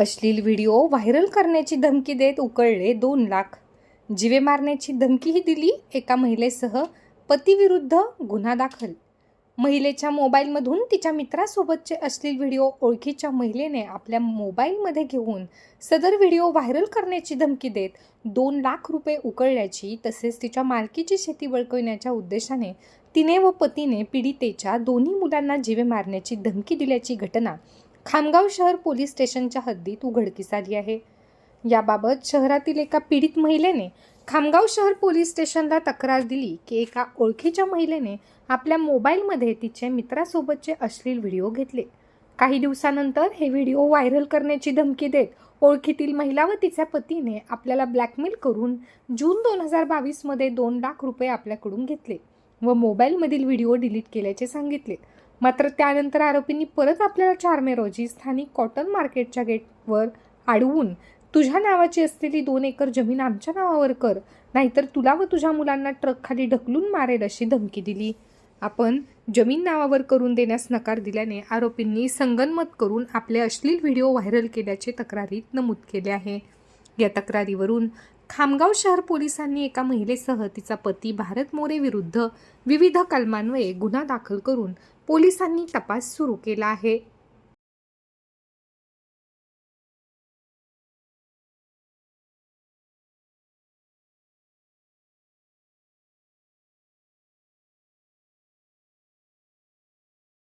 अश्लील video viral करण्याची धमकी देत उकळले दोन लाख. जिवे मारण्याची धमकीही दिली एका महिलेसह पतीविरुद्ध गुन्हा दाखल. महिलेच्या मोबाईलमधून तिच्या मित्रासोबतचे अश्लील व्हिडिओ ओळखीच्या महिलेने आपल्या मोबाईलमध्ये घेऊन सदर व्हिडिओ व्हायरल करण्याची धमकी देत दोन लाख रुपये उकळल्याची तसेच तिच्या मालकीची शेती बळकविण्याच्या उद्देशाने तिने व पतीने पीडितेच्या दोन्ही मुलांना जिवे मारण्याची धमकी दिल्याची घटना खामगाव शहर पोलीस स्टेशनच्या हद्दीत उघडकीस आली आहे. याबाबत शहरातील एका पीडित महिलेने खामगाव शहर पोलीस स्टेशनला तक्रार दिली की एका ओळखीच्या महिलेने आपल्या मोबाईलमध्ये तिचे मित्रासोबतचे अश्लील व्हिडिओ घेतले. काही दिवसानंतर हे व्हिडिओ व्हायरल करण्याची धमकी देत ओळखीतील महिला व तिच्या पतीने आपल्याला ब्लॅकमेल करून जून दोन हजार बावीसमध्ये दोन लाख रुपये आपल्याकडून घेतले व मोबाईलमधील व्हिडिओ डिलीट केल्याचे सांगितले. मात्र त्यानंतर आरोपींनी परत आपल्याला चार मे रोजी स्थानिक कॉटन मार्केटच्या गेटवर अडवून तुझ्या नावाची असलेली दोन एकर जमीन आमच्या नावावर कर नाहीतर तुला व तुझ्या मुलांना ट्रक खाली ढकलून मारेल अशी धमकी दिली. आपण जमीन नावावर करून देण्यास नकार दिल्याने आरोपींनी संगनमत करून आपले अश्लील व्हिडिओ व्हायरल केल्याचे तक्रारीत नमूद केले आहे. या तक्रारीवरून खामगाव शहर पोलिसांनी एका महिलेसह तिचा पती भारत मोरे विरुद्ध विविध कलमान्वये गुन्हा दाखल करून पोलिसांनी तपास सुरू केला आहे.